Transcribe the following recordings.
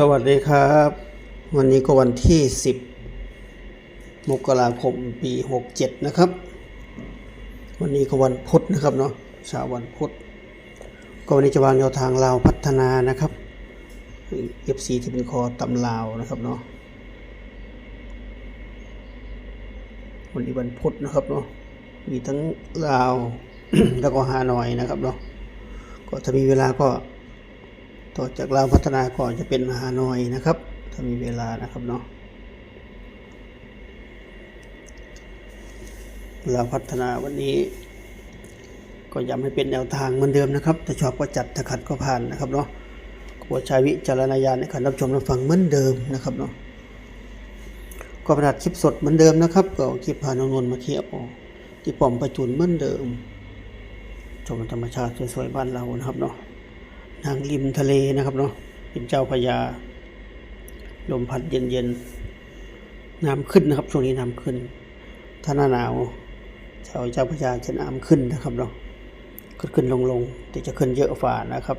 สวัสดีครับ วันนี้ก็วันที่ 10 มกราคมปี 67 นะครับ วันนี้ก็วันพุธนะครับเนาะเช้าวันพุธก็วันนี้จะวางแนวทางลาวพัฒนานะครับ FC ที่เป็นคอตำลาวนะครับเนาะวันนี้วันพุธนะครับเนาะมีทั้งลาวแล้วก็ฮานอยนะครับเนาะก็ถ้ามีเวลาก็ ต่อจากลาวพัฒนาก่อนจะเป็นฮานอยนะครับ ถ้ามีเวลานะครับเนาะลาวพัฒนาวันนี้ ก็ย้ำให้เป็นแนวทางเหมือนเดิมนะครับถ้าชอบก็จัดถ้าขัดก็ผ่านนะครับเนาะโปรดใช้วิจารณญาณในการรับชมรับฟังเหมือนเดิมนะครับเนาะก็ประดับคลิปสดเหมือนเดิมนะครับก็คลิปพานนนมาเทียบที่ป้อมประจุนเหมือนเดิมชมธรรมชาติสวยๆบ้านเรานะครับเนาะ ทางริมทะเลนะครับเนาะริมเจ้าพระยาลมพัดเย็นๆน้ำขึ้นนะครับช่วงนี้น้ำขึ้น ถ้าหน้าหนาวชาวเจ้าพระยาจะน้ำขึ้นนะครับเนาะขึ้นขึ้นลงลงแต่จะขึ้นเยอะฝ่านะครับ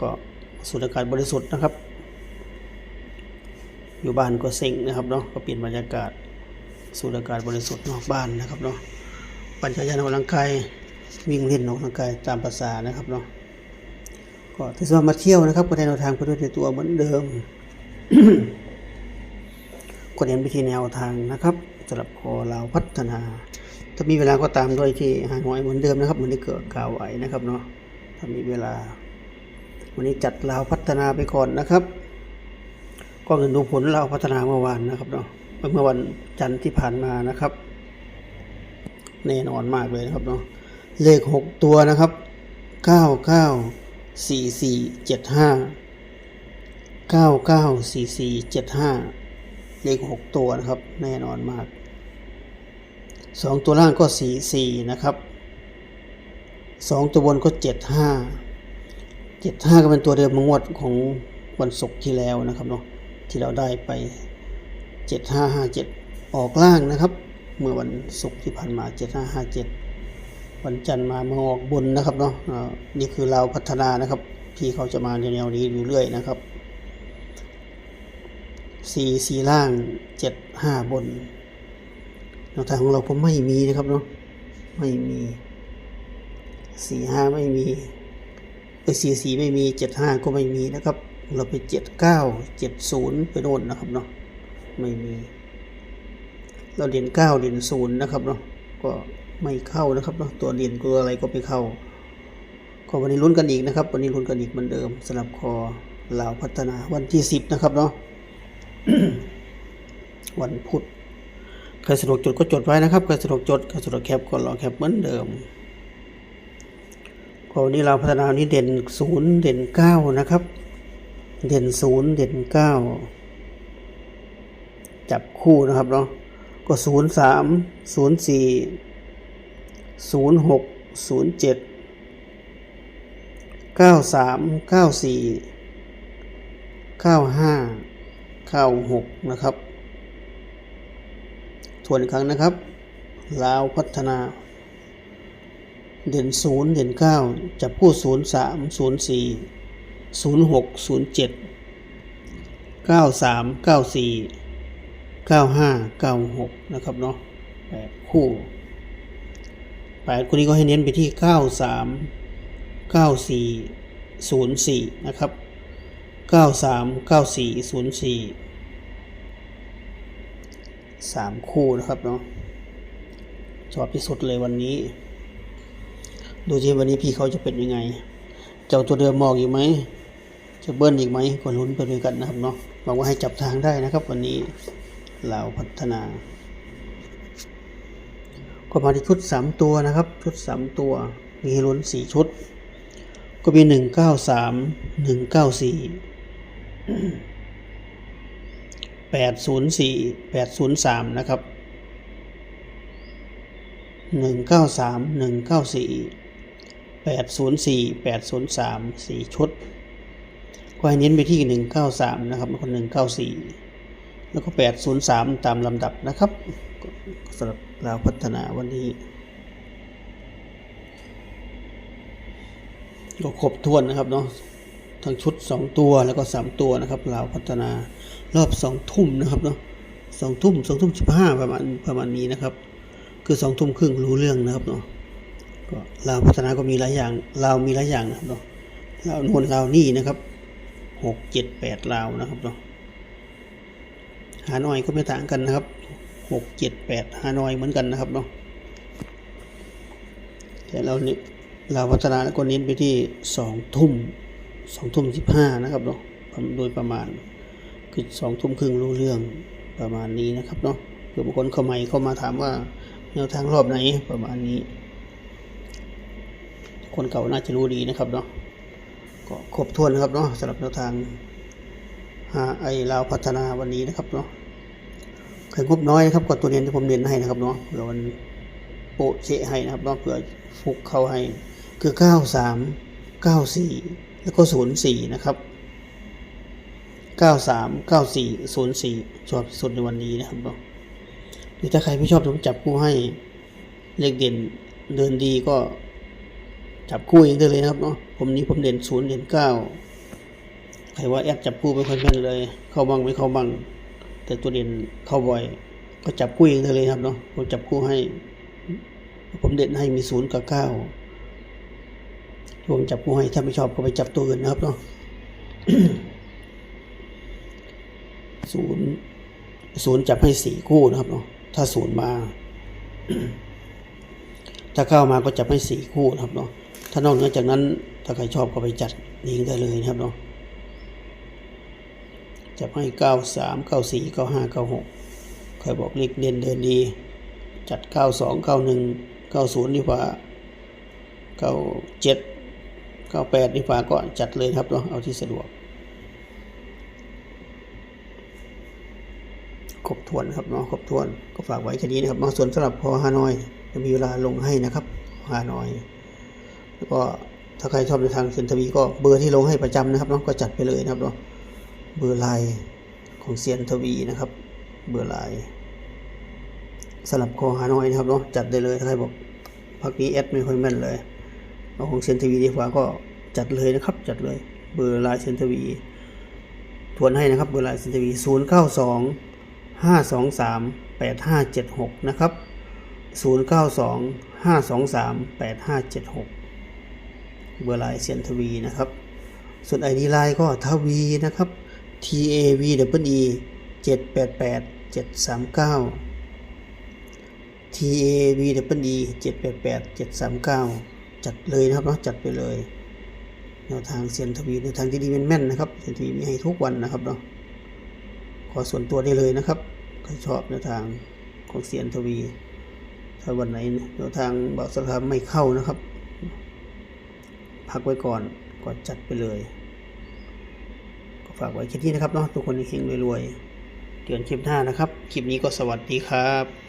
ก็สูดอากาศบริสุทธิ์นะครับ อยู่บ้านก็เซ็งนะครับเนาะก็เปลี่ยนบรรยากาศสูดอากาศบริสุทธิ์นอกบ้านนะครับเนาะปั่นจักรยานออกกำลังกายวิ่งเล่นออกกำลังกายตามภาษานะครับเนาะ ก็ที่จะมาเที่ยวนะครับก็ได้แนวทางไปด้วยในตัวเหมือนเดิมก็เน้นไปที่แนวทางนะครับสำหรับพอเราวพัฒนา ถ้ามีเวลาก็ตามด้วยที่หาหน่อยเหมือนเดิมนะครับเหมือนที่เกิดกล่าวไว้นะครับเนาะถ้ามีเวลา วันนี้จัดลาวพัฒนาไปก่อนนะครับ ก็เงินดูผลลาวพัฒนาเมื่อวานนะครับเนาะเมื่อวันจันทร์ที่ผ่านมานะครับแน่นอนมากเลยนะครับเนาะเลขหกตัวนะครับเก้าเก้า สี่สี่เจ็ดห้าเก้าเก้าสี่สี่เจ็ดห้าเลขหกตัวนะครับ แน่นอนมากสองตัวล่างก็สี่สี่นะครับสองตัวบนก็เจ็ดห้าเจ็ดห้าก็เป็นตัวเดิมมางวดของวันศุกร์ที่แล้วนะครับเนาะที่เราได้ไปเจ็ดห้าห้าเจ็ดออกล่างนะครับ เมื่อวันศุกร์ที่ผ่านมาเจ็ดห้าห้าเจ็ด วันจันทร์มามาออกบนนะครับเนาะอ่านี่คือเราพัฒนานะครับ พี่เขาจะมาในแนวนี้อยู่เรื่อยนะครับสี่สี่ล่างเจ็ดห้าบนแนวทางของเราผมไม่มีนะครับเนาะไม่มีสี่ห้าไม่มีเออสี่สี่ไม่มีเจ็ดห้าก็ไม่มีนะครับ เราไปเจ็ดเก้าเจ็ดศูนย์ไปโน่นนะครับเนาะไม่มี เราเด่นเก้าเด่นศูนย์นะครับเนาะก็ ไม่เข้านะครับเนาะตัวเด่นตัวอะไรก็ไม่เข้าก็วันนี้ลุ้นกันอีกนะครับวันนี้ลุ้นกันอีกเหมือนเดิมสำหรับคอลาวพัฒนาวันที่สิบนะครับเนาะวันพุธใครสะดวกจดก็จดไว้นะครับใครสะดวกจดใครสะดวกแคปก็รอแคปเหมือนเดิมก็วันนี้เราพัฒนานี้เด่นศูนย์เด่นเก้านะครับ เด่นศูนย์เด่นเก้าจับคู่นะครับเนาะก็ศูนย์สามศูนย์สี่ ศูนย์หกศูนย์เจ็ดเก้าสามเก้าสี่เก้าห้าเก้าหกนะครับทวนอีกครั้งนะครับ ลาวพัฒนา เด่นศูนย์เด่นเก้าจับคู่ศูนย์สามศูนย์สี่ศูนย์หกศูนย์เจ็ดเก้าสามเก้าสี่เก้าห้าเก้าหกนะครับเนาะแปดคู่ แปดคู่นี้ก็ให้เน้นไปที่เก้าสามเก้าสี่ศูนะครับเก้าสามเก้าสี่ศูนย์สี่สามคู่นะครับเนาะชอบที่สุดเลยวันนี้ ดูสิวันนี้พี่เขาจะเป็นยังไง เจ้าตัวเดิมมองอีกไหม จะเบิ้ลอีกไหมก็ลุ้นไปด้วยกันนะครับเนาะหวังว่าให้จับทางได้นะครับ วันนี้เราพัฒนา ก็มาที่ชุดสามตัวนะครับ ชุดสามตัว มีลุ้นสี่ชุด ก็มีหนึ่งเก้าสามหนึ่งเก้าสี่แปดศูนย์สี่แปดศูนย์สามนะครับหนึ่งเก้าสามหนึ่งเก้าสี่แปดศูนย์สี่แปดศูนย์สามสี่ชุด ก็ให้เน้นไปที่หนึ่งเก้าสามนะครับคนหนึ่งเก้าสี่แล้วก็แปดศูนย์สามตามลำดับนะครับสำหรับ เราพัฒนาวันนี้ ก็ครบถ้วนนะครับเนาะทั้งชุด 2 ตัวแล้วก็ 3 ตัวนะครับลาพัฒนารอบ 2 ทุ่มนะครับเนาะสองทุ่มสองทุ่มสิบห้าประมาณประมาณนี้นะครับ คือสองทุ่มครึ่งรู้เรื่องนะครับเนาะก็ลาพัฒนาก็มีหลายอย่างลามีหลายอย่างนะครับเนาะลาโน่นลานี่นะครับหกเจ็ดแปดลานะครับเนาะหาหน่อยก็ไม่ต่างกันนะครับ หกเจ็ดแปดหานอยเหมือนกันนะครับเนาะแต่เราเนี่ยลาพัฒนาแล้วก็เน้นไปที่สองทุ่มสองทุ่มสิบห้านะครับเนาะโดยประมาณคือสองทุ่มครึ่งรู้เรื่องประมาณนี้นะครับเนาะเผื่อบางคนเข้าใหม่เข้ามาถามว่าแนวทางรอบไหนประมาณนี้ คนเก่าน่าจะรู้ดีนะครับเนาะก็ครบถ้วนนะครับเนาะสำหรับแนวทางไอลาพัฒนาวันนี้นะครับเนาะ เคยงบน้อยนะครับก็ตัวเรียนที่ผมเรียนให้นะครับเนาะเผื่อมันโปะเชะให้นะครับเนาะเผื่อฟุกเข้าให้คือเก้าสามเก้าสี่แล้วก็ศูนย์สี่นะครับ 93 94 04 ชอบที่สุดในวันนี้นะครับเนาะหรือถ้าใครไม่ชอบผมจับคู่ให้เลขเด่นเดินดีก็จับคู่เองได้เลยนะครับเนาะผมนี้ผมเด่นศูนย์เด่นเก้าใครว่าแอดจับคู่ไม่ค่อยแม่นเลย เข้าบ้างไม่เข้าบ้าง แต่ตัวเด่นเข้าบ่อย ก็จับคู่เองได้เลยครับเนาะผมจับคู่ให้ ผมเด่นให้มีศูนย์กับเก้าผมจับคู่ให้ถ้าไม่ชอบก็ไปจับตัวอื่นนะครับเนาะศูนย์ศูนย์จับให้สี่คู่นะครับเนาะถ้าศูนย์มาถ้าเข้ามาก็จับให้สี่คู่นะครับเนาะถ้านอกเหนือจากนั้นถ้าใครชอบก็ไปจัดเองได้เลยนะครับเนาะ จับให้เก้าสามเก้าสี่เก้าห้าเก้าหกใครบอกเลขเด่นเดินดี จัดเก้าสองเก้าหนึ่งเก้าศูนย์ดีกว่าเก้าเจ็ดเก้าแปดดีกว่าก็จัดเลยครับเนาะเอาที่สะดวก ครบถ้วนครับเนาะครบถ้วนก็ฝากไว้แค่นี้นะครับเนาะส่วนสำหรับพอฮานอย จะมีเวลาลงให้นะครับฮานอย แล้วก็ถ้าใครชอบในทางเซนทวีก็เบอร์ที่ลงให้ประจำนะครับเนาะก็จัดไปเลยนะครับเนาะ เบอร์ไลน์ของเซียนทวีนะครับ เบอร์ไลน์สำหรับคอฮานอยนะครับเนาะจัดได้เลยถ้าใครบอกพักนี้แอดไม่ค่อยแม่นเลยเอาของเซียนทวีดีกว่าก็จัดเลยนะครับจัดเลยเบอร์ไลน์เซียนทวีทวนให้นะครับเบอร์ไลน์เซียนทวีศูนย์เก้าสองห้าสองสามแปดห้าเจ็ดหกนะครับศูนย์เก้าสองห้าสองสามแปดห้าเจ็ดหกเบอร์ไลน์เซียนทวีนะครับ ส่วนไอดีไลน์ก็ทวีนะครับ T A V W E เจ็ดแปดแปดเจ็ดสามเก้า T A V W E เจ็ดแปดแปดเจ็ดสามเก้าจัดเลยนะครับเนาะจัดไปเลยแนวทางเซียนทวีแนวทางที่ดีแม่นๆนะครับเซียนทวีมีให้ทุกวันนะครับเนาะขอส่วนตัวได้เลยนะครับใครชอบแนวทางของเสียนทวีถ้าวันไหนแนวทางเบาสารคามไม่เข้านะครับ พักไว้ก่อนก่อนจัดไปเลย ฝากไว้แค่นี้นะครับเนาะทุกคนเฮงๆรวยๆเตือนคลิปหน้านะครับ คลิปนี้ก็สวัสดีครับ